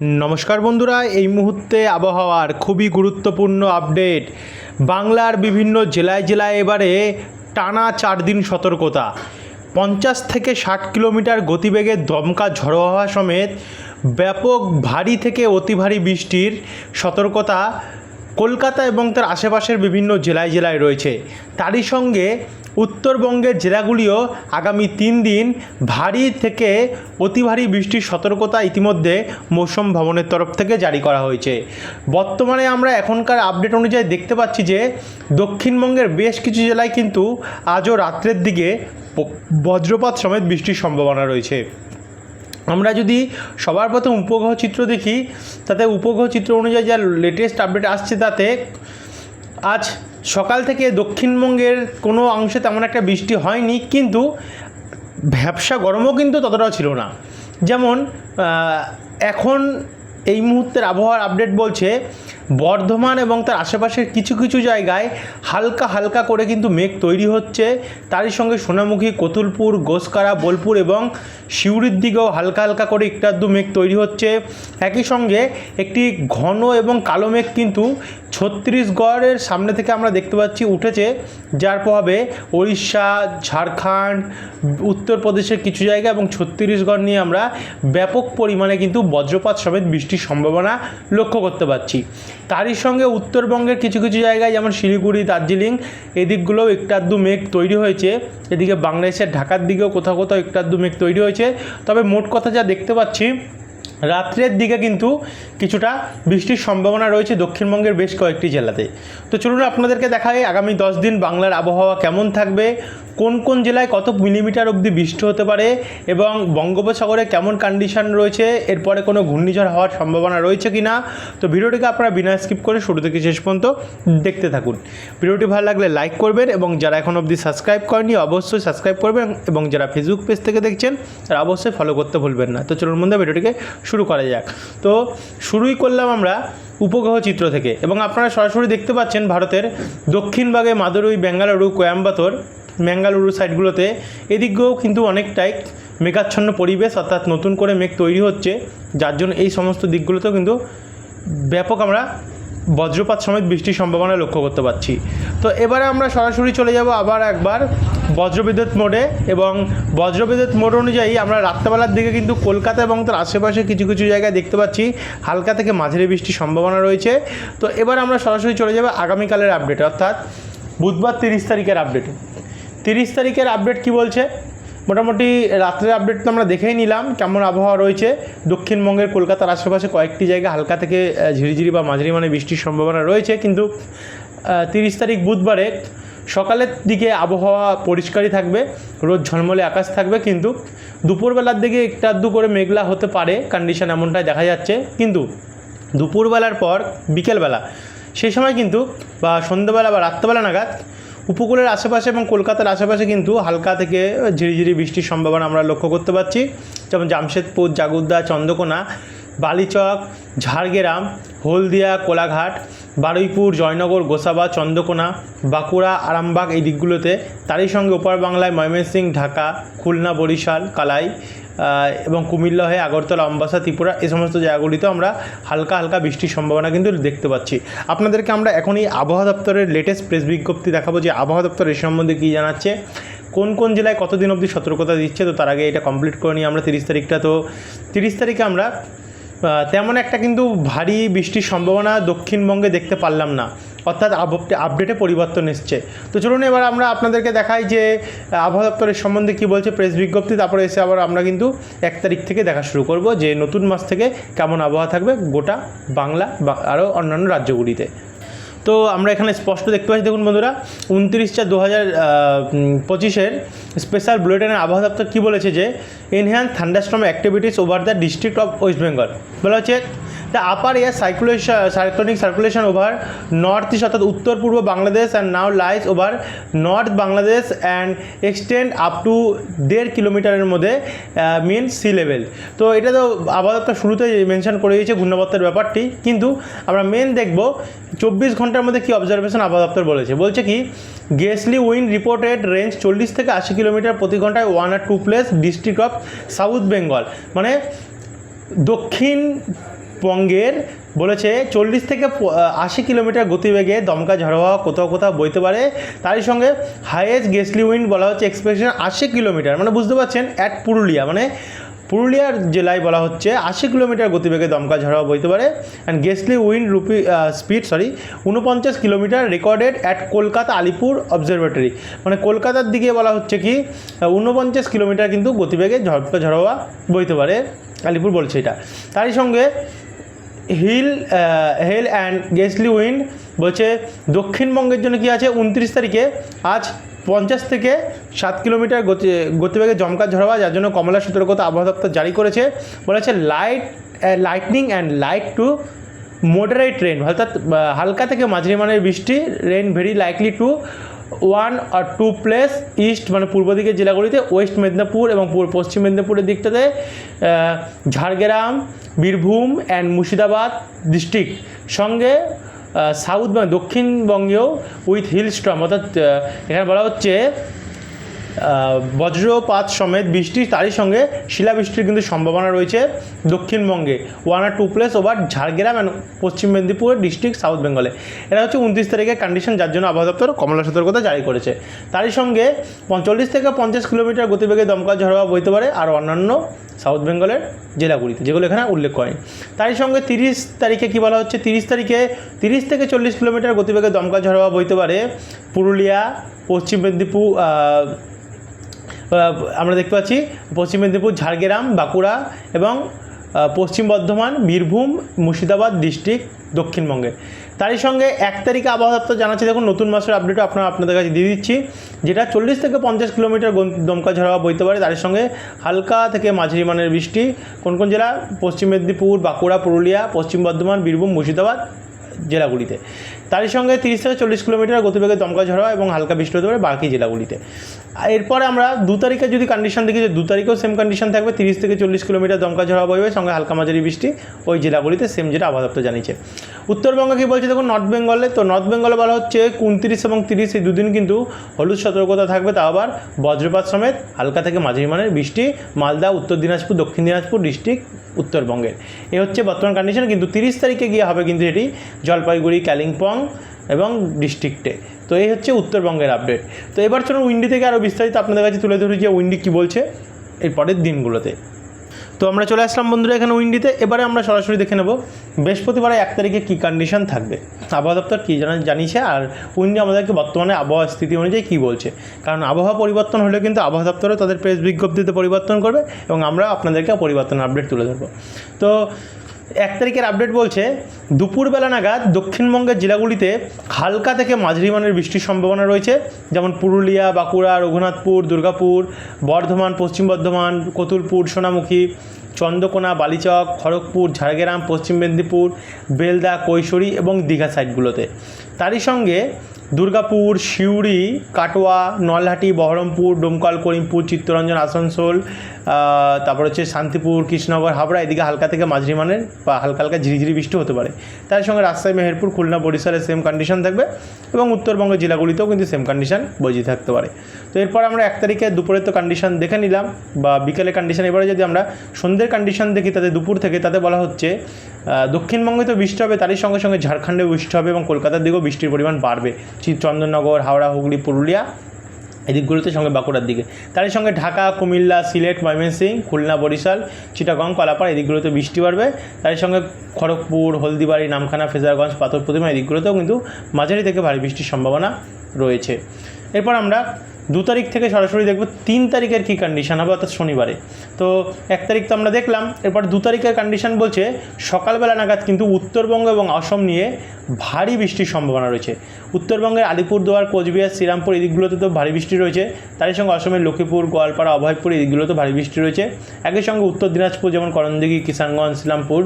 নমস্কার বন্ধুরা, এই মুহূর্তে আবহাওয়ার খুবই গুরুত্বপূর্ণ আপডেট। বাংলার বিভিন্ন জেলায় জেলায় এবারে টানা চার দিন সতর্কতা। পঞ্চাশ থেকে ষাট কিলোমিটার গতিবেগে দমকা ঝড়ো হওয়া সমেত ব্যাপক ভারী থেকে অতি ভারী বৃষ্টির সতর্কতা কলকাতা এবং তার আশেপাশের বিভিন্ন জেলায় জেলায় রয়েছে। তারই সঙ্গে উত্তরবঙ্গের জেলাগুলিও আগামী তিন দিন ভারী থেকে অতি ভারী বৃষ্টির সতর্কতা ইতিমধ্যে মৌসুম ভবনের তরফ থেকে জারি করা হয়েছে। বর্তমানে আমরা এখনকার আপডেট অনুযায়ী দেখতে পাচ্ছি যে, দক্ষিণবঙ্গের বেশ কিছু জেলায় কিন্তু আজও রাত্রের দিকে বজ্রপাত সমেত বৃষ্টির সম্ভাবনা রয়েছে। আমরা যদি সবার প্রথম উপগ্রহ চিত্র দেখি, তাতে উপগ্রহ চিত্র অনুযায়ী যা লেটেস্ট আপডেট আসছে তাতে আজ সকাল থেকে দক্ষিণবঙ্গের কোনো অংশে তেমন একটা বৃষ্টি হয়নি, কিন্তু ভ্যাবসা গরমও কিন্তু ততটাও ছিল না। যেমন এখন এই মুহূর্তের আবহাওয়ার আপডেট বলছে বর্ধমান এবং তার আশেপাশের কিছু কিছু জায়গায় হালকা হালকা করে কিন্তু মেঘ তৈরি হচ্ছে। তারই সঙ্গে সোনামুখী, কতুলপুর, গোসকারা, বোলপুর এবং সিউড়ির দিকেও হালকা হালকা করে একটু আধটু মেঘ তৈরি হচ্ছে। একই সঙ্গে একটি ঘন এবং কালো মেঘ কিন্তু ছত্তিশগড়ের সামনে থেকে আমরা দেখতে পাচ্ছি উঠেছে। যার প্রভাবে উড়িষ্যা ঝাড়খণ্ড, উত্তরপ্রদেশের কিছু জায়গা এবং ছত্তিশগড় নিয়ে আমরা ব্যাপক পরিমাণে কিন্তু বজ্রপাত সমেত বৃষ্টির সম্ভাবনা লক্ষ্য করতে পারছি। তারই সঙ্গে উত্তরবঙ্গের কিছু কিছু জায়গায়, যেমন শিলিগুড়ি, দার্জিলিং, এদিকগুলোও একটু আধটু মেঘ তৈরি হয়েছে। এদিকে বাংলাদেশের ঢাকার দিকেও কোথাও কোথাও একটু আধটু মেঘ তৈরি হয়েছে। তবে মোট কথা যা দেখতে পাচ্ছি রাত্রের দিকে কিন্তু কিছুটা বৃষ্টির সম্ভাবনা রয়েছে দক্ষিণবঙ্গের বেশ কয়েকটি জেলাতে। তো চলুন আপনাদেরকে দেখাই আগামী দশ দিন বাংলার আবহাওয়া কেমন থাকবে, কোন কোন জেলায় কত মিলিমিটার অবধি বৃষ্টি হতে পারে এবং বঙ্গোপসাগরে কেমন কন্ডিশন রয়েছে, এরপরে কোনো ঘূর্ণিঝড় হওয়ার সম্ভাবনা রয়েছে কি না তো ভিডিওটিকে আপনারা বিনা স্কিপ করে শুরু থেকে শেষ পর্যন্ত দেখতে থাকুন। ভিডিওটি ভালো লাগলে লাইক করবেন এবং যারা এখন অবধি সাবস্ক্রাইব করেনি অবশ্যই সাবস্ক্রাইব করবেন এবং যারা ফেসবুক পেজ থেকে দেখছেন, তারা অবশ্যই ফলো করতে ভুলবেন না। তো চলুন বন্ধু ভিডিওটিকে শুরু করা যাক। তো শুরুই করলাম আমরা উপগ্রহ চিত্র থেকে এবং আপনারা সরাসরি দেখতে পাচ্ছেন ভারতের দক্ষিণ ভাগে মাদুরই, বেঙ্গালুরু কোয়াম্বাতোর ম্যাঙ্গালুরু সাইডগুলোতে। এদিকেও কিন্তু অনেকটাই মেঘাচ্ছন্ন পরিবেশ অর্থাৎ নতুন করে মেঘ তৈরি হচ্ছে। যার জন্য এই সমস্ত দিকগুলোতেও কিন্তু ব্যাপক আমরা বজ্রপাত সমেত বৃষ্টির সম্ভাবনা লক্ষ্য করতে পারছি। তো এবারে আমরা সরাসরি চলে যাব আবার একবার বজ্রবিদ্যুৎ মোডে এবং বজ্রবিদ্যুৎ মোড অনুযায়ী আমরা রাত্রেবেলার দিকে কিন্তু কলকাতা এবং তার আশেপাশে কিছু কিছু জায়গায় দেখতে পাচ্ছি। হালকা থেকে মাঝারি বৃষ্টির সম্ভাবনা রয়েছে। তো এবার আমরা সরাসরি চলে যাব আগামীকালের আপডেটে অর্থাৎ বুধবার তিরিশ তারিখের আপডেটে তিরিশ তারিখের আপডেট কি বলছে? মোটামুটি রাত্রের আপডেট তো আমরা দেখেই নিলাম, কেমন আবহাওয়া রয়েছে। দক্ষিণবঙ্গের কলকাতার আশেপাশে কয়েকটি জায়গা হালকা থেকে ঝিরিঝিরি বা মাঝারি মানে বৃষ্টির সম্ভাবনা রয়েছে। কিন্তু তিরিশ তারিখ বুধবারে সকালের দিকে আবহাওয়া পরিষ্কারই থাকবে, রোদ ঝলমলে আকাশ থাকবে, কিন্তু দুপুরবেলার দিকে একটু আধটু করে মেঘলা হতে পারে কন্ডিশন এমনটাই দেখা যাচ্ছে। কিন্তু দুপুরবেলার পর বিকেলবেলা সেই সময় কিন্তু বা সন্ধ্যেবেলা বা রাত্রেবেলা নাগাদ উপকূলের আশেপাশে এবং কলকাতার আশেপাশে কিন্তু হালকা থেকে ঝিরিঝিরি বৃষ্টির সম্ভাবনা আমরা লক্ষ্য করতে পারছি। যেমন জামশেদপুর জাগুদ্দা চন্দ্রকোনা, বালিচক, ঝাড়গ্রাম, হলদিয়া, কোলাঘাট বারুইপুর, জয়নগর, গোসাবা, চন্দ্রকোনা, বাঁকুড়া, আরামবাগ এই দিকগুলোতে তারই সঙ্গে ওপার বাংলায় ময়মনসিংহ ঢাকা, খুলনা, বরিশাল, কালাই এবং কুমিল্লা হয়ে আগরতলা, অম্বাসা, ত্রিপুরা এই সমস্ত জায়গাগুলিতে আমরা হালকা হালকা বৃষ্টির সম্ভাবনা কিন্তু দেখতে পাচ্ছি। আপনাদেরকে আমরা এখনই আবহাওয়া দপ্তরের লেটেস্ট প্রেস বিজ্ঞপ্তি দেখাবো যে আবহাওয়া দপ্তর এ সম্বন্ধে কী জানাচ্ছে, কোন কোন জেলায় কতদিন অবধি সতর্কতা দিচ্ছে, তো তার আগে এটা কমপ্লিট করে নিই আমরা তিরিশ তারিখটা। তো তিরিশ তারিখে আমরা তেমন একটা কিন্তু ভারী বৃষ্টির সম্ভাবনা দক্ষিণবঙ্গে দেখতে পারলাম না। অর্থাৎ আপডেটে পরিবর্তন এসছে। তো চলুন এবার আমরা আপনাদেরকে দেখাই যে আবহাওয়া দপ্তরের সম্বন্ধে কী বলছে প্রেস বিজ্ঞপ্তি, তারপরে এসে আবার আমরা কিন্তু এক তারিখ থেকে দেখা শুরু করব যে, নতুন মাস থেকে কেমন আবহাওয়া থাকবে গোটা বাংলা বা আরও অন্যান্য রাজ্যগুলিতে। তো আমরা এখানে স্পষ্ট দেখতে পাচ্ছি, দেখুন বন্ধুরা, উনত্রিশ চার দু হাজার পঁচিশের স্পেশাল বুলেটিনের আবহাওয়া দপ্তর কী বলেছে যে enhance thunderstorm activities over the district of west Bengal বলা হচ্ছে the upper air circulation cyclonic circulation over north east অর্থাৎ উত্তর পূর্ব Bangladesh and now lies over north Bangladesh and extend up to দেড় কিলোমিটারের মধ্যে মেন সি লেভেল তো এটা তো দপ্তর শুরুতেই মেনশন করে দিয়েছে ঘূর্ণাবর্তের ব্যাপারটি, কিন্তু আমরা মেন দেখব চব্বিশ ঘণ্টার মধ্যে কী অবজারভেশন আবহাওয়া বলেছে। বলছে কি গেসলি উইন্ড রিপোর্টেড রেঞ্জ চল্লিশ থেকে আশি কিলোমিটার প্রতি ঘন্টায় one or two place district of south Bengal মানে দক্ষিণ বঙ্গের বলেছে চল্লিশ থেকে আশি কিলোমিটার গতিবেগে দমকা ঝড় হওয়া কোথাও কোথাও বইতে পারে। তারই সঙ্গে হাইয়েস্ট গেসলি উইন্ড বলা হচ্ছে এক্সপেকটেশন আশি কিলোমিটার মানে বুঝতে পারছেন অ্যাট পুরুলিয়া মানে পুরুলিয়ার জেলায় বলা হচ্ছে আশি কিলোমিটার গতিবেগে দমকা ঝড় বইতে পারে। অ্যান্ড গেসলি উইন্ড রুপি স্পিড সরি উনপঞ্চাশ kilometre recorded at Kolkata Alipore observatory মানে কলকাতার দিকে বলা হচ্ছে কি উনপঞ্চাশ কিলোমিটার কিন্তু গতিবেগে ঝড়কা ঝড়োয়া বইতে পারে, আলিপুর বলছে এটা। তারই সঙ্গে hill hail and gustily wind বলছে দক্ষিণবঙ্গের জন্য কি আছে? উনত্রিশ তারিখে। আজ পঞ্চাশ থেকে সাত কিলোমিটার গতি, গতিবেগে জমকা ঝড়াবা যার জন্য কমলা সতর্কতা আবহাওয়া দপ্তর জারি করেছে। বলেছে light lightning and light to moderate rain অর্থাৎ হালকা থেকে মাঝারি মানের বৃষ্টি rain very likely to one or two place east মানে পূর্ব দিকের জেলাগুলিতে, ওয়েস্ট মেদিনীপুর এবং পশ্চিম মেদিনীপুরের দিকটাতে ঝাড়গ্রাম, বীরভূম অ্যান্ড মুর্শিদাবাদ ডিস্ট্রিক্ট সঙ্গে সাউথ বা দক্ষিণবঙ্গেও উইথ হিল স্ট্রম অর্থাৎ এখানে বলা হচ্ছে বজ্রপাত সমেত বৃষ্টি, তারই সঙ্গে শিলাবৃষ্টির কিন্তু সম্ভাবনা রয়েছে দক্ষিণবঙ্গে। One or two place over Jhargram and Paschim Medinipur district south বেঙ্গলে এটা হচ্ছে উনত্রিশ তারিখের কন্ডিশন যার জন্য আবহাওয়া দপ্তর কমলা সতর্কতা জারি করেছে। তারই সঙ্গে পঞ্চল্লিশ থেকে পঞ্চাশ কিলোমিটার গতিবেগে দমকা ঝড়োয়া বইতে পারে, আর অন্যান্য সাউথ বেঙ্গলের জেলাগুলিতে, যেগুলো এখানে উল্লেখ করেন। তারই সঙ্গে তিরিশ তারিখে কী বলা হচ্ছে? তিরিশ তারিখে তিরিশ থেকে চল্লিশ কিলোমিটার গতিবেগে দমকা ঝড়োয়া বইতে পারে। পুরুলিয়া, পশ্চিম মেদিনীপুর আমরা দেখতে পাচ্ছি পশ্চিম মেদিনীপুর, ঝাড়গ্রাম, বাঁকুড়া এবং পশ্চিম বর্ধমান, বীরভূম, মুর্শিদাবাদ ডিস্ট্রিক্ট দক্ষিণবঙ্গে। তারই সঙ্গে এক তারিখে আবহাওয়া দপ্তর জানাচ্ছে, দেখুন, নতুন মাসের আপডেটও আপনারা আপনাদের কাছে দিয়ে দিচ্ছি। যেটা চল্লিশ থেকে পঞ্চাশ কিলোমিটার দমকা ঝড়া বইতে পারে তার সঙ্গে হালকা থেকে মাঝারি মানের বৃষ্টি। কোন কোন জেলা? পশ্চিম মেদিনীপুর, বাঁকুড়া, পুরুলিয়া, পশ্চিম বর্ধমান, বীরভূম, মুর্শিদাবাদ জেলাগুলিতে। তারই সঙ্গে তিরিশ থেকে চল্লিশ কিলোমিটার গতিবেগে দমকা ঝড়া এবং হালকা বৃষ্টি হতে পারে বাকি জেলাগুলিতে। এরপরে আমরা দু তারিখে যদি কন্ডিশন দেখি যে দু তারিখেও সেম কন্ডিশন থাকবে, তিরিশ থেকে চল্লিশ কিলোমিটার দমকা ঝড়া বইবে, সঙ্গে হালকা মাঝারি বৃষ্টি, ওই জেলাগুলিতে সেম যেটা আবহাওয়া জানিয়েছে। উত্তরবঙ্গে কী বলছে দেখুন নর্থ বেঙ্গলে তো নর্থ বেঙ্গলে বলা হচ্ছে উনত্রিশ এবং তিরিশ এই দুদিন কিন্তু হলুদ সতর্কতা থাকবে, তাও আবার বজ্রপাত সমেত হালকা থেকে মাঝারি মানের বৃষ্টি, মালদা, উত্তর দিনাজপুর, দক্ষিণ দিনাজপুর, ডিস্ট্রিক্ট উত্তরবঙ্গের। এ হচ্ছে বর্তমান কন্ডিশন কিন্তু তিরিশ তারিখে গিয়ে হবে কিন্তু এটি জলপাইগুড়ি, কালিম্পং এবং ডিস্ট্রিক্টে। তো এই হচ্ছে উত্তরবঙ্গের আপডেট তো এবার চলুন উইন্ডি থেকে আরও বিস্তারিত আপনাদের কাছে তুলে ধরি যে উইন্ডি কী বলছে এর পরের দিনগুলোতে। তো আমরা চলে আসলাম বন্ধুরা এখানে উইন্ডিতে। এবারে আমরা সরাসরি দেখে নেব বৃহস্পতিবার এক তারিখে কী কন্ডিশন থাকবে। আবহাওয়া দপ্তর কী জানা জানিয়েছে আর উইন্ডি আমাদেরকে বর্তমানে আবহাওয়া স্থিতি অনুযায়ী কী বলছে। কারণ আবহাওয়া পরিবর্তন হলে কিন্তু আবহাওয়া দপ্তরও তাদের প্রেস বিজ্ঞপ্তিতে পরিবর্তন করবে এবং আমরা আপনাদেরকে পরিবর্তন আপডেট তুলে ধরবো। তো এক তারিখের আপডেট বলছে, দুপুরবেলা নাগাদ দক্ষিণবঙ্গের জেলাগুলিতে হালকা থেকে মাঝারি মানের বৃষ্টির সম্ভাবনা রয়েছে, যেমন পুরুলিয়া, বাঁকুড়া, রঘুনাথপুর, দুর্গাপুর, বর্ধমান, পশ্চিম বর্ধমান, কতুলপুর, সোনামুখী, চন্দ্রকোনা, বালিচক, খড়গপুর, ঝাড়গ্রাম, পশ্চিম মেদিনীপুর, বেলদা, কৈশোরী এবং দীঘা সাইডগুলোতে তারই সঙ্গে দুর্গাপুর, সিউড়ি, কাটোয়া, নলহাটি, বহরমপুর, ডোমকল, করিমপুর, চিত্তরঞ্জন, আসানসোল তারপর হচ্ছে শান্তিপুর, কৃষ্ণনগর, হাবড়া, এদিকে হালকা থেকে মাঝারি মানের বা হালকা হালকা ঝিরিঝিরি বৃষ্টি হতে পারে। তার সঙ্গে রাজশাহী, মেহেরপুর, খুলনা, বরিশালে সেম কন্ডিশন থাকবে এবং উত্তরবঙ্গের জেলাগুলিতেও কিন্তু সেম কন্ডিশন বজিয়ে থাকতে পারে। তো এরপর আমরা এক তারিখে দুপুরের তো কন্ডিশন দেখে নিলাম বা বিকেলে কন্ডিশন এবারে যদি আমরা সন্ধ্যের কন্ডিশন দেখি, তাতে দুপুর থেকে, তাতে বলা হচ্ছে দক্ষিণবঙ্গে তো বৃষ্টি হবে, তারই সঙ্গে সঙ্গে ঝাড়খণ্ডে বৃষ্টি হবে এবং কলকাতার দিকেও বৃষ্টির পরিমাণ বাড়বে। চন্দননগর হাওড়া, হুগলি, পুরুলিয়া এদিকগুলোতে সঙ্গে বাঁকুড়ার দিকে। তারই সঙ্গে ঢাকা, কুমিল্লা, সিলেট, ময়মনসিংহ, খুলনা, বরিশাল, চিটাগং কলাপাড় এদিকগুলোতে বৃষ্টি বাড়বে। তারই সঙ্গে খড়গপুর, হলদিবাড়ি, নামখানা, ফেজারগঞ্জ পাথর প্রতিমা এদিকগুলোতেও কিন্তু মাঝারি থেকে ভারী বৃষ্টির সম্ভাবনা রয়েছে। এরপর আমরা দু তারিখ থেকে সরাসরি দেখব, তিন তারিখের কী কন্ডিশন হবে অর্থাৎ শনিবারে। তো এক তারিখ তো আমরা দেখলাম, এরপর দু তারিখের কন্ডিশন বলছে, সকালবেলা নাগাদ কিন্তু উত্তরবঙ্গ এবং অসম নিয়ে ভারী বৃষ্টির সম্ভাবনা রয়েছে। উত্তরবঙ্গের আলিপুরদুয়ার, কোচবিহার, শ্রীরামপুর, এই দিকগুলোতে তো ভারী বৃষ্টি রয়েছে। তারই সঙ্গে অসমের লক্ষ্মীপুর, গোয়ালপাড়া, অভয়পুর, এই দিকগুলোতে ভারী বৃষ্টি রয়েছে। একই সঙ্গে উত্তর দিনাজপুর, যেমন করণদিঘি, কিষানগঞ্জ ইসলামপুর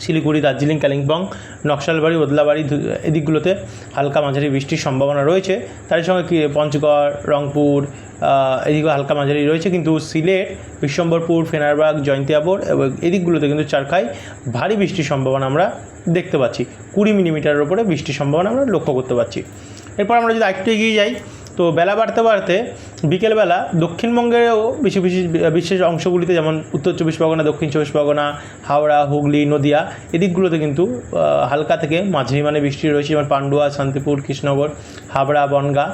শিলিগুড়ি, দার্জিলিং, কালিম্পং, নকশালবাড়ি বদলাবাড়ি ধু- এদিকগুলোতে হালকা মাঝারি বৃষ্টির সম্ভাবনা রয়েছে। তার সঙ্গে কি পঞ্চগড়, রংপুর এদিকে হালকা মাঝারি রয়েছে, কিন্তু সিলেট বিশ্বম্বরপুর ফেনারবাগ, জয়ন্তিয়াপুর এবং এদিকগুলোতে কিন্তু চারখায় ভারী বৃষ্টির সম্ভাবনা আমরা দেখতে পাচ্ছি। কুড়ি মিলিমিটারের ওপরে বৃষ্টির সম্ভাবনা আমরা লক্ষ্য করতে পারছি। এরপর আমরা যদি আরেকটু এগিয়ে যাই তো বেলা বাড়তে বাড়তে বিকেলবেলা দক্ষিণবঙ্গেরও বেশি বেশি বিশেষ অংশগুলিতে যেমন উত্তর চব্বিশ পরগনা, দক্ষিণ চব্বিশ পরগনা, হাওড়া, হুগলি, নদিয়া এদিকগুলোতে কিন্তু হালকা থেকে মাঝারি মানে বৃষ্টি রয়েছে, যেমন পান্ডুয়া, শান্তিপুর, কৃষ্ণনগর, হাবড়া, বনগা,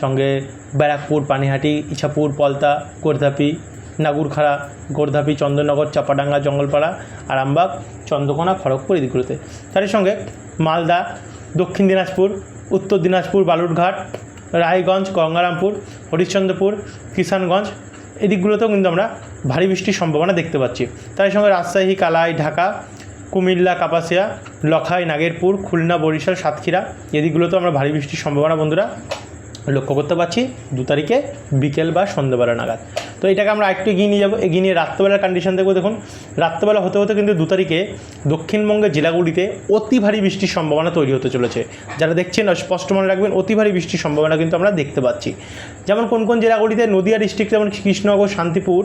সঙ্গে ব্যারাকপুর, পানিহাটি, ইছাপুর, পলতা, গোর্ধাপি, নাগুরখাড়া, গোর্ধাপি, চন্দননগর, চাপাডাঙ্গা, জঙ্গলপাড়া আরামবাগ চন্দ্রকোনা, খড়গপুর এদিকগুলোতে। তার সঙ্গে মালদা, দক্ষিণ দিনাজপুর, উত্তর দিনাজপুর, বালুরঘাট রায়গঞ্জ, গঙ্গারামপুর, হরিশ্চন্দ্রপুর, কিষানগঞ্জ, এদিকগুলোতেও কিন্তু আমরা ভারী বৃষ্টির সম্ভাবনা দেখতে পাচ্ছি। তার সঙ্গে রাজশাহী, কালাই, ঢাকা, কুমিল্লা, কাপাসিয়া, লখাই, নাগেরপুর, খুলনা, বরিশাল, সাতক্ষীরা, এদিকগুলোতেও আমরা ভারী বৃষ্টির সম্ভাবনা, বন্ধুরা। লক্ষ্য করতে পারছি দু তারিখে বিকেল বা সন্ধ্যেবেলা নাগাদ। তো এটাকে আমরা একটু এগিয়ে নিয়ে যাব, এগিয়ে নিয়ে রাত্রেবেলার কন্ডিশন দেখব। দেখুন, রাত্রেবেলা হতে হতে কিন্তু দু তারিখে দক্ষিণবঙ্গের জেলাগুলিতে অতি ভারী বৃষ্টির সম্ভাবনা তৈরি হতে চলেছে। যারা দেখছেন স্পষ্ট মনে রাখবেন, অতি ভারী বৃষ্টির সম্ভাবনা কিন্তু আমরা দেখতে পাচ্ছি। যেমন কোন কোন জেলাগুলিতে নদিয়া ডিস্ট্রিক্ট যেমন কৃষ্ণনগর, শান্তিপুর,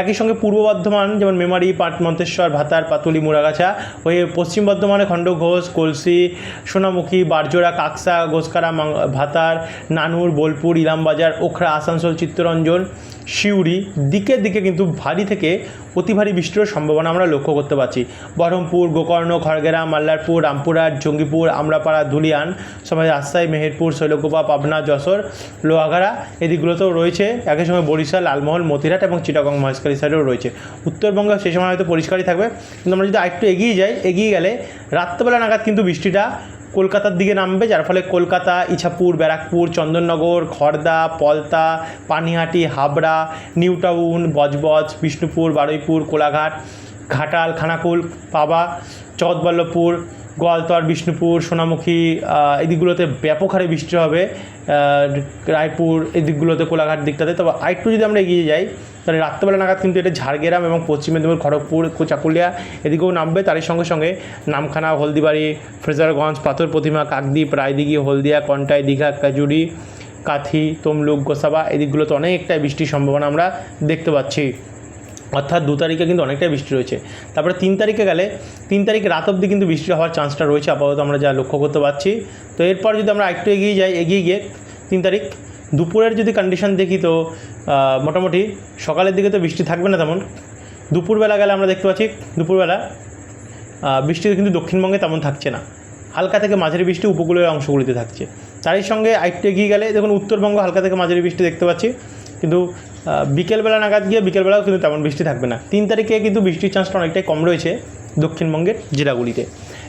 একই সঙ্গে পূর্ব বর্ধমান, যেমন মেমারি পাট মন্তেশ্বর ভাতার, পাতুলি মুরাগাছা হয়ে পশ্চিম বর্ধমানে খণ্ডঘোষ কলসি, সোনামুখী, বারজোড়া, কাকসা, ঘোষকারা ভাতার, নানুর বোলপুর ইলামবাজার, ওখরা, আসানসোল, চিত্তরঞ্জন, সিউড়ি দিকে দিকে কিন্তু ভারী থেকে অতি ভারী বৃষ্টির সম্ভাবনা আমরা লক্ষ্য করতে পারছি। বহরমপুর, গোকর্ণ, খড়গেরা, মাল্লারপুর, রামপুরহাট, জঙ্গিপুর, আমরাপাড়া, ধুলিয়ান সমাজ রাজশাহী, মেহেরপুর, শৈলকুপা, পাবনা, যশোর, লোহাগাড়া এদিকগুলোতেও রয়েছে। একই সঙ্গে বরিশাল লালমহল মতিরহাট এবং চিটাগং মহেশখালী সাইডেও রয়েছে। উত্তরবঙ্গে সেই সময় হয়তো পরিষ্কারই থাকবে। কিন্তু আমরা যদি আরেকটু এগিয়ে যাই, এগিয়ে গেলে রাত্রেবেলা নাগাদ কিন্তু বৃষ্টিটা কলকাতার দিকে নামবে, যার ফলে কলকাতা, ইছাপুর, ব্যারাকপুর, চন্দননগর খড়দা পলতা, পানিহাটি, হাবড়া নিউ টাউন বজবজ, বিষ্ণুপুর, বারুইপুর, কোলাঘাট, ঘাটাল, খানাকুল, পাবা, চৌদবল্লভপুর, গোয়ালতর, বিষ্ণুপুর, সোনামুখী এদিকগুলোতে ব্যাপক হারে বৃষ্টি হবে রায়পুর, এদিকগুলোতে কোলাঘাট দিকটাতে। তবে আরেকটু যদি আমরা এগিয়ে যাই তাহলে রাত্রেবেলা নাগাদ কিন্তু এটা ঝাড়গ্রাম এবং পশ্চিম মেদিনীপুর, খড়গপুর চাকুলিয়া এদিকেও নামবে। তারই সঙ্গে সঙ্গে নামখানা, হলদিবাড়ি, ফ্রেজারগঞ্জ, পাথর প্রতিমা, কাকদ্বীপ, রায়দিঘি, হলদিয়া, কন্টাই, দীঘা, কাজুরি, কাথি, তমলুক, গোসাবা এদিকগুলোতে অনেকটাই বৃষ্টির সম্ভাবনা আমরা দেখতে পাচ্ছি। অর্থাৎ দু তারিখে কিন্তু অনেকটাই বৃষ্টি রয়েছে। তারপরে তিন তারিখে গেলে, তিন তারিখে রাত অবধি কিন্তু বৃষ্টি হওয়ার চান্সটা রয়েছে, আপাতত আমরা যা লক্ষ্য করতে পারছি। তো এরপর যদি আমরা একটু এগিয়ে যাই, এগিয়ে গিয়ে তিন তারিখ, দুপুরের যদি কন্ডিশন দেখি তো মোটামুটি সকালের দিকে তো বৃষ্টি থাকবে না তেমন। দুপুরবেলা গেলে আমরা দেখতে পাচ্ছি, দুপুরবেলা বৃষ্টি কিন্তু দক্ষিণবঙ্গে তেমন থাকছে না। হালকা থেকে মাঝারি বৃষ্টি উপকূলের অংশগুলিতে থাকছে। তারই সঙ্গে আরেকটু এগিয়ে গেলে, দেখুন উত্তরবঙ্গ হালকা থেকে মাঝারি বৃষ্টি দেখতে পাচ্ছি, কিন্তু বিকেলবেলা নাগাদ গিয়ে বিকেলবেলাও কিন্তু তেমন বৃষ্টি থাকবে না। তিন তারিখে কিন্তু বৃষ্টির চান্সটা অনেকটাই কম রয়েছে দক্ষিণবঙ্গের জেলাগুলিতে।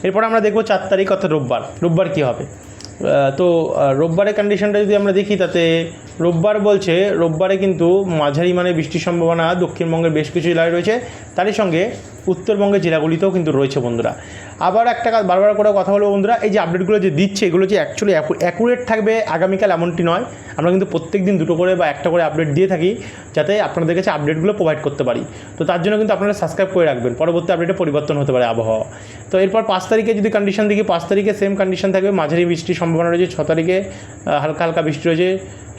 এরপর আমরা দেখব চার তারিখ, অর্থাৎ রোববার। রোববার কী হবে? তো রোববারের কন্ডিশনটা যদি আমরা দেখি, তাতে রোববার বলছে, রোববারে কিন্তু মাঝারি মানে বৃষ্টির সম্ভাবনা, দক্ষিণবঙ্গের বেশ কিছু জেলায় রয়েছে। তারই সঙ্গে উত্তরবঙ্গের জেলাগুলিতেও কিন্তু রয়েছে বন্ধুরা। আবার একটা কাজ বারবার করে কথা বলব বন্ধুরা, এই যে আপডেটগুলো যে দিচ্ছে, এগুলো যে অ্যাকচুয়ালি অ্যাকুরেট থাকবে আগামীকাল এমনটি নয়। আমরা কিন্তু প্রত্যেক দিন দুটো করে বা একটা করে আপডেট দিয়ে থাকি, যাতে আপনাদের কাছে আপডেটগুলো প্রোভাইড করতে পারি। তো তার জন্য কিন্তু আপনারা সাবস্ক্রাইব করে রাখবেন। পরবর্তী আপডেটে পরিবর্তন হতে পারে আবহাওয়া। তো এরপর পাঁচ তারিখে যদি কন্ডিশন দেখি, পাঁচ তারিখে সেম কন্ডিশন থাকবে। মাঝারি বৃষ্টির সম্ভাবনা রয়েছে, ছ তারিখে হালকা হালকা বৃষ্টি রয়েছে।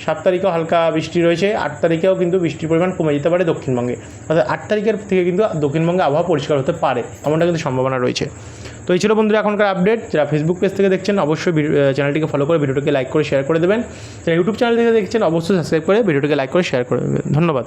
সাত তারিখেও হালকা বৃষ্টি রয়েছে, আট তারিখেও কিন্তু বৃষ্টির পরিমাণ কমে যেতে পারে দক্ষিণবঙ্গে। অর্থাৎ আট তারিখের থেকে কিন্তু দক্ষিণবঙ্গে আবহাওয়া পরিষ্কার হতে পারে, এমনটা কিন্তু সম্ভাবনা রয়েছে। তো এই ছিল বন্ধুরা এখনকার আপডেট যারা ফেসবুক পেজ থেকে দেখছেন, অবশ্যই চ্যানেলটিকে ফলো করে ভিডিওটিকে লাইক করে শেয়ার করে দেবেন। যারা ইউটিউব চ্যানেল থেকে দেখছেন, অবশ্যই সাবস্ক্রাইব করে ভিডিওটিকে লাইক করে শেয়ার করে দেবেন। ধন্যবাদ।